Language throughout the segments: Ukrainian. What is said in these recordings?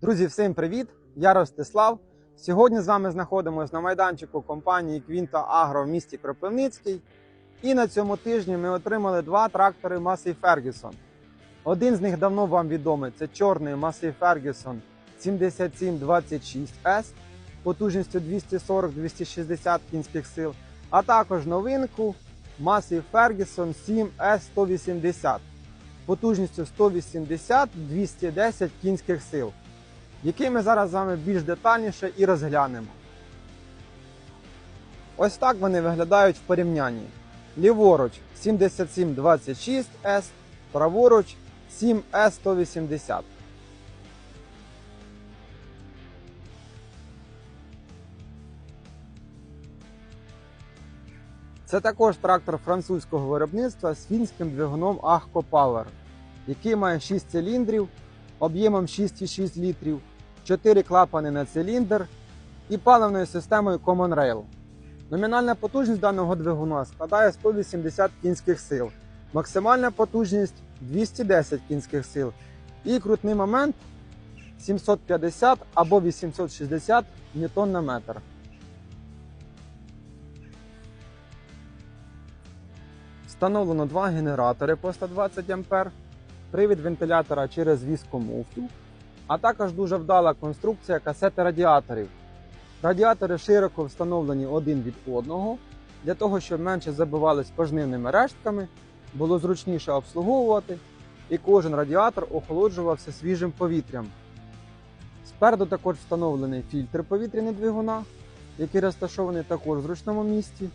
Друзі, всім привіт! Я Ростислав. Сьогодні з вами знаходимося на майданчику компанії Квінта Агро в місті Кропивницький. І на цьому тижні ми отримали два трактори Massey Ferguson. Один з них давно вам відомий це чорний Massey Ferguson 7726S потужністю 240-260 кінських сил, а також новинку Massey Ferguson 7S180 потужністю 180-210 кінських сил який ми зараз з вами більш детальніше і розглянемо. Ось так вони виглядають в порівнянні. Ліворуч 7726S, праворуч 7S180. Це також трактор французького виробництва з фінським двигуном Ahco Power, який має 6 циліндрів об'ємом 6,6 літрів, 4 клапани на циліндр і паливною системою Common Rail. Номінальна потужність даного двигуна складає 180 кінських сил, максимальна потужність 210 кінських сил і крутний момент 750 або 860 ньютон на метр. Встановлено два генератори по 120 А, привід вентилятора через віскомуфту, а також дуже вдала конструкція касети радіаторів. Радіатори широко встановлені один від одного, для того, щоб менше забивались пожнивними рештками, було зручніше обслуговувати, і кожен радіатор охолоджувався свіжим повітрям. Спереду також встановлений фільтр повітряний двигуна, який розташований також в зручному місці,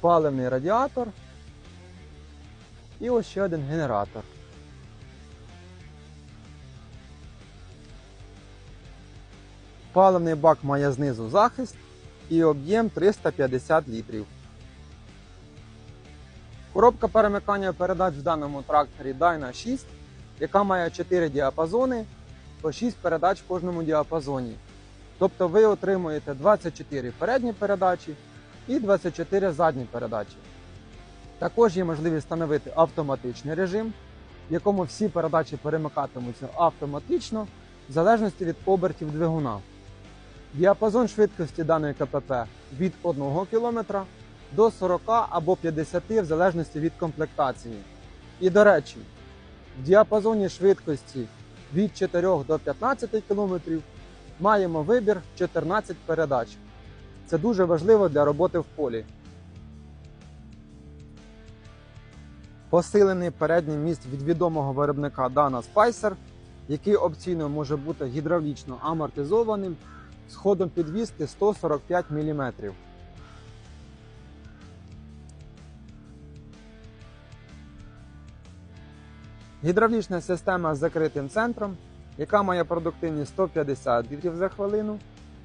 паливний радіатор і ось ще один генератор. Паливний бак має знизу захист і об'єм 350 літрів. Коробка перемикання передач в даному тракторі Dyna 6, яка має 4 діапазони по 6 передач в кожному діапазоні. Тобто ви отримуєте 24 передні передачі і 24 задні передачі. Також є можливість встановити автоматичний режим, в якому всі передачі перемикатимуться автоматично в залежності від обертів двигуна. Діапазон швидкості даної КПП від 1 км до 40 або 50 в залежності від комплектації. І до речі, в діапазоні швидкості від 4 до 15 км маємо вибір 14 передач. Це дуже важливо для роботи в полі. Посилений передній міст від відомого виробника Dana Spicer, який опційно може бути гідравлічно амортизованим з ходом підвіски 145 мм. Гідравлічна система з закритим центром, яка має продуктивність 150 літрів за хвилину.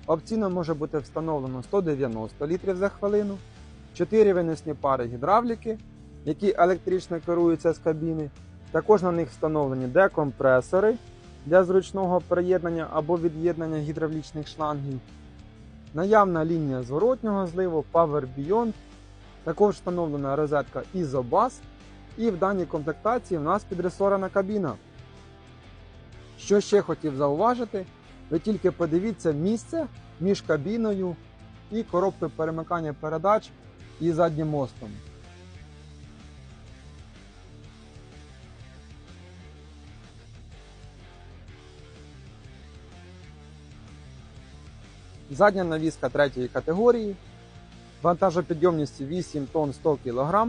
Опційно може бути встановлено 190 літрів за хвилину, 4 виносні пари гідравліки, які електрично керуються з кабіни. Також на них встановлені декомпресори для зручного приєднання або від'єднання гідравлічних шлангів. Наявна лінія зворотнього зливу Power Beyond. Також встановлена розетка Isobus. І в даній комплектації в нас підресорена кабіна. Що ще хотів зауважити, ви тільки подивіться місце між кабіною і коробкою перемикання передач і заднім мостом. Задня навіска третьої категорії, вантажопідйомністю 8 тонн 100 кг,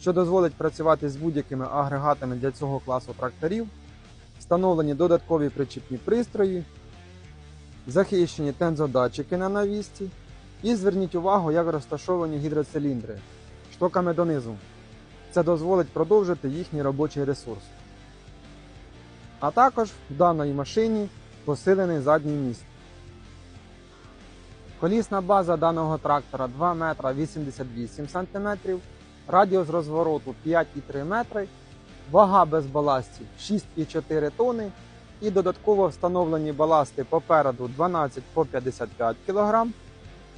що дозволить працювати з будь-якими агрегатами для цього класу тракторів, встановлені додаткові причіпні пристрої, захищені тензодатчики на навісці. І зверніть увагу, як розташовані гідроциліндри штоками донизу. Це дозволить продовжити їхній робочий ресурс. А також в даній машині посилений задній міст. Колісна база даного трактора 2 метра 88 см, радіус розвороту 5,3 метри, вага без баластів 6,4 тони і додатково встановлені баласти попереду 12 по 55 кг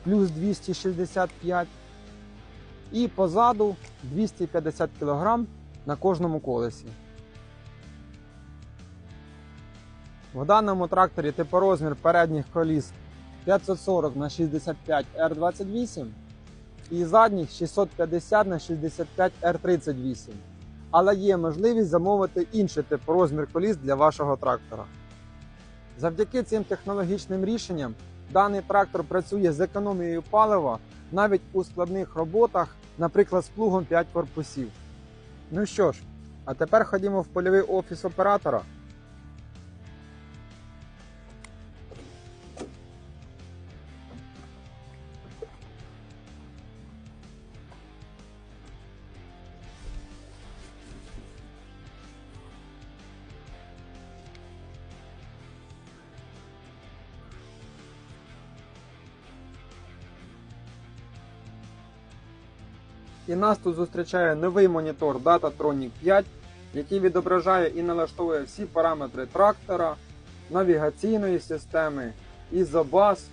плюс 265 і позаду 250 кг на кожному колесі. В даному тракторі типорозмір передніх коліс 540 на 65 R28 і задніх 650 на 65 R38. Але є можливість замовити інший типорозмір коліс для вашого трактора. Завдяки цим технологічним рішенням даний трактор працює з економією палива навіть у складних роботах, наприклад, з плугом 5 корпусів. Ну що ж, а тепер ходімо в польовий офіс оператора. І нас тут зустрічає новий монітор Datatronic 5, який відображає і налаштовує всі параметри трактора, навігаційної системи, ізобаз,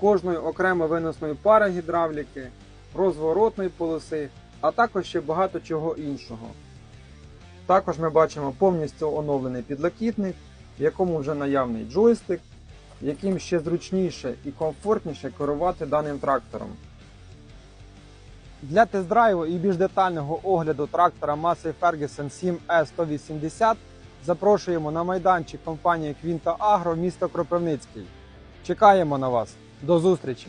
кожної окремо виносної пари гідравліки, розворотної полоси, а також ще багато чого іншого. Також ми бачимо повністю оновлений підлокітник, в якому вже наявний джойстик, яким ще зручніше і комфортніше керувати даним трактором. Для тест-драйву і більш детального огляду трактора маси Ferguson 7E180 запрошуємо на майданчик компанії Quinta Agro місто Кропивницький. Чекаємо на вас. До зустрічі!